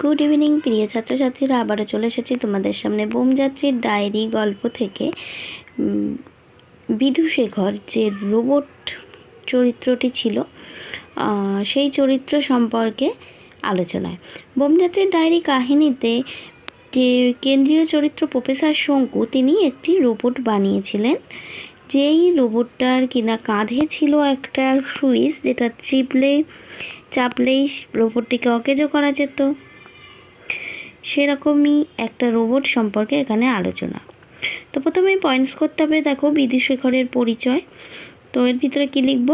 Good evening, প্রিয় ছাত্রছাত্রীরা। আবারও চলে এসেছি তোমাদের সামনে বোমযাত্রীর ডায়েরি গল্প থেকে। বিধুশেখর যে রোবট চরিত্রটি ছিল সেই চরিত্র সম্পর্কে আলোচনায়। বোমযাত্রীর ডায়েরি কাহিনীতে যে কেন্দ্রীয় চরিত্র প্রফেসর শঙ্কু তিনি একটি রোবট বানিয়েছিলেন, যেই রোবটটার কিনা কাঁধে ছিল একটা সুইচ যেটা চিপলে, চাপলেই রোবটটিকে অকেজো করা যেত। সেরকমই একটা রোবট সম্পর্কে এখানে আলোচনা। তো প্রথমেই পয়েন্টস করতে হবে, দেখো বিধুশেখরের পরিচয়। তো এর ভিতরে কী লিখব?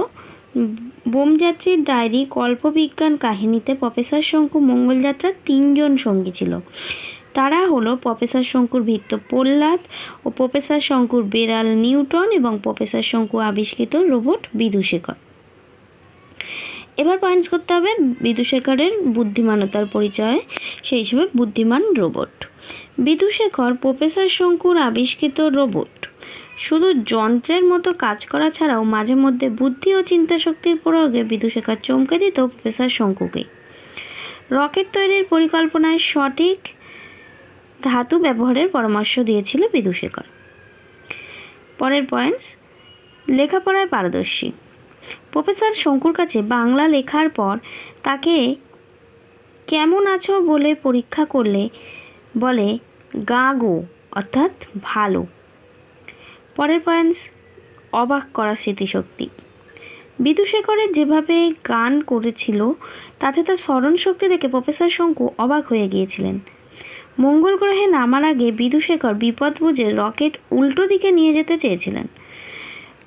বোমযাত্রীর ডায়েরি, কল্পবিজ্ঞান কাহিনীতে প্রফেসর শঙ্কু মঙ্গলযাত্রার তিনজন সঙ্গী ছিল। তারা হলো প্রফেসর শঙ্কুর ভিত্ত প্রহ্লাদ ও প্রফেসর শঙ্কুর বেড়াল নিউটন এবং প্রফেসর শঙ্কু আবিষ্কৃত রোবট বিধুশেখর এবার পয়েন্টস করতে হবে বিদুশেখরের বুদ্ধিমানতার পরিচয়, সেই হিসেবে বুদ্ধিমান রোবট বিদুশেখর প্রফেসর শঙ্কুর আবিষ্কৃত রোবট শুধু যন্ত্রের মতো কাজ করা ছাড়াও মাঝে মধ্যে বুদ্ধি ও চিন্তা শক্তির প্রয়োগে বিদুশেখর চমকে দিত প্রফেসর শঙ্কুকে। রকেট তৈরির পরিকল্পনায় সঠিক ধাতু ব্যবহারের পরামর্শ দিয়েছিল বিদুশেখর পরের পয়েন্টস লেখাপড়ায় পারদর্শী। প্রফেসর শঙ্কুর কাছে বাংলা লেখার পর তাকে, কেমন আছো? বলে পরীক্ষা করলে বলে গা গো অর্থাৎ ভালো। পরের পয়েন্টস অবাক করা স্মৃতিশক্তি। বিদুশেখরের যেভাবে গান করেছিল, তাতে তার স্মরণশক্তি দেখে প্রফেসর শঙ্কু অবাক হয়ে গিয়েছিলেন। মঙ্গল গ্রহে নামার আগে বিদুশেখর বিপদ বুঝে রকেট উল্টো দিকে নিয়ে যেতে চেয়েছিলেন।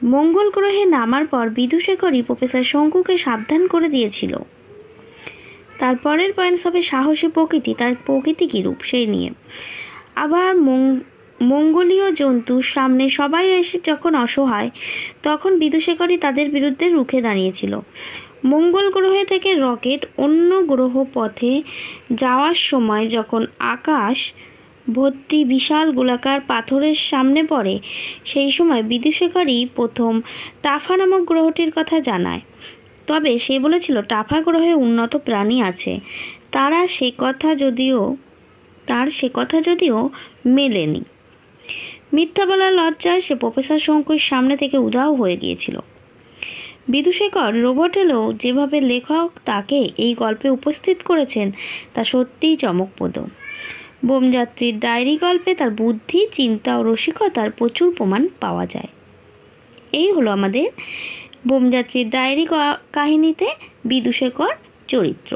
মঙ্গল গ্রহে নামার পর বিদুশেখরই প্রফেসর শঙ্কুকে সাবধান করে দিয়েছিল। তারপরের পয়েন্টস হবে সাহসী প্রকৃতি, তার প্রকৃতি কী রূপ সেই নিয়ে। আবার মঙ্গলীয় জন্তুর সামনে সবাই এসে যখন অসহায়, তখন বিদুশেখরই তাদের বিরুদ্ধে রুখে দাঁড়িয়েছিল। মঙ্গল গ্রহে থেকে রকেট অন্য গ্রহ পথে যাওয়ার সময় যখন আকাশ ভর্তি বিশাল গোলাকার পাথরের সামনে পড়ে। সেই সময় বিদুশেখরই প্রথম টাফা নামক গ্রহটির কথা জানায়। তবে সে বলেছিল, টাফা গ্রহে উন্নত প্রাণী আছে। তারা সে কথা যদিও, তার সে কথা যদিও মেলেনি। মিথ্যা বলার লজ্জায় সে প্রফেসর শঙ্কুর সামনে থেকে উধাও হয়ে গিয়েছিল। বিদুশেখর রোবট এলেও যেভাবে লেখক তাকে এই গল্পে উপস্থিত করেছেন, তা সত্যিই চমকপ্রদ। বোমযাত্রীর ডায়েরি গল্পে তার বুদ্ধি, চিন্তা ও রসিকতার প্রচুর প্রমাণ পাওয়া যায়। এই হলো আমাদের বোমযাত্রীর ডায়েরি কাহিনীতে বিদুশেখর চরিত্র।